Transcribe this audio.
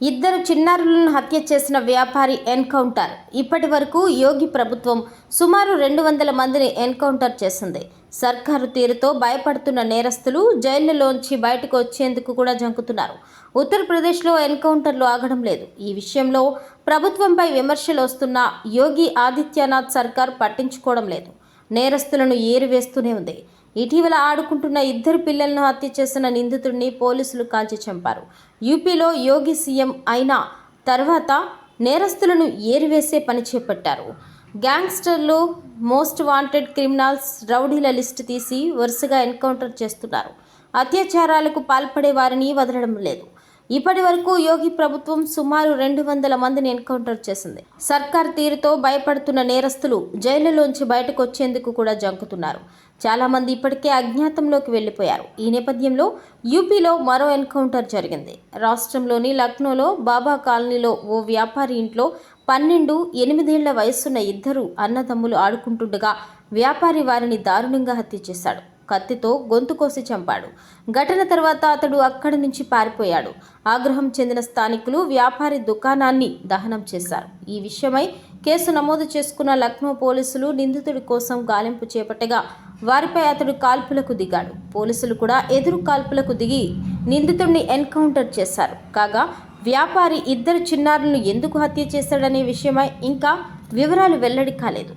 ఇద్దరు చిన్నారులను హత్య చేసిన వ్యాపారి ఎన్కౌంటర్. ఇప్పటి వరకు యోగి ప్రభుత్వం సుమారు రెండు వందల మందిని ఎన్కౌంటర్ చేసింది. సర్కారు తీరుతో భయపడుతున్న నేరస్తులు జైళ్ళలోంచి బయటకు వచ్చేందుకు కూడా జంకుతున్నారు. ఉత్తరప్రదేశ్లో ఎన్కౌంటర్లు ఆగడం లేదు. ఈ విషయంలో ప్రభుత్వంపై విమర్శలు వస్తున్న యోగి ఆదిత్యనాథ్ సర్కార్ పట్టించుకోవడం లేదు. నేరస్తులను ఏరివేస్తూనే ఉంది. ఇటీవల ఆడుకుంటున్న ఇద్దరు పిల్లలను హత్య చేసిన నిందితుడిని పోలీసులు కాల్చి చంపారు. యూపీలో యోగి సీఎం అయిన తర్వాత నేరస్తులను ఏరివేసే పని చేపట్టారు. గ్యాంగ్స్టర్లు మోస్ట్ వాంటెడ్ క్రిమినల్స్ రౌడీల లిస్టు తీసి వరుసగా ఎన్కౌంటర్ చేస్తున్నారు. అత్యాచారాలకు పాల్పడే వారిని వదలడం లేదు. ఇప్పటి వరకు యోగి ప్రభుత్వం సుమారు రెండు వందల మందిని ఎన్కౌంటర్ చేసింది. సర్కార్ తీరుతో భయపడుతున్న నేరస్తులు జైలులోంచి బయటకు వచ్చేందుకు కూడా జంకుతున్నారు. చాలామంది ఇప్పటికే అజ్ఞాతంలోకి వెళ్ళిపోయారు. ఈ నేపథ్యంలో యూపీలో మరో ఎన్కౌంటర్ జరిగింది. రాష్ట్రంలోని లక్నోలో బాబా కాలనీలో ఓ వ్యాపారి ఇంట్లో పన్నెండు ఎనిమిదేళ్ళ వయసున్న ఇద్దరు అన్నదమ్ములు ఆడుకుంటుండగా వ్యాపారి వారిని దారుణంగా హత్య చేశాడు. కత్తితో గొంతు కోసి చంపాడు. ఘటన తర్వాత అతడు అక్కడి నుంచి పారిపోయాడు. ఆగ్రహం చెందిన స్థానికులు వ్యాపారి దుకాణాన్ని దహనం చేశారు. ఈ విషయమై కేసు నమోదు చేసుకున్న లక్నో పోలీసులు నిందితుడి కోసం గాలింపు చేపట్టగా వారిపై అతడు కాల్పులకు దిగాడు. పోలీసులు కూడా ఎదురు కాల్పులకు దిగి నిందితుడిని ఎన్కౌంటర్ చేశారు. కాగా వ్యాపారి ఇద్దరు చిన్నారులను ఎందుకు హత్య చేశాడనే విషయమై ఇంకా వివరాలు వెల్లడి కాలేదు.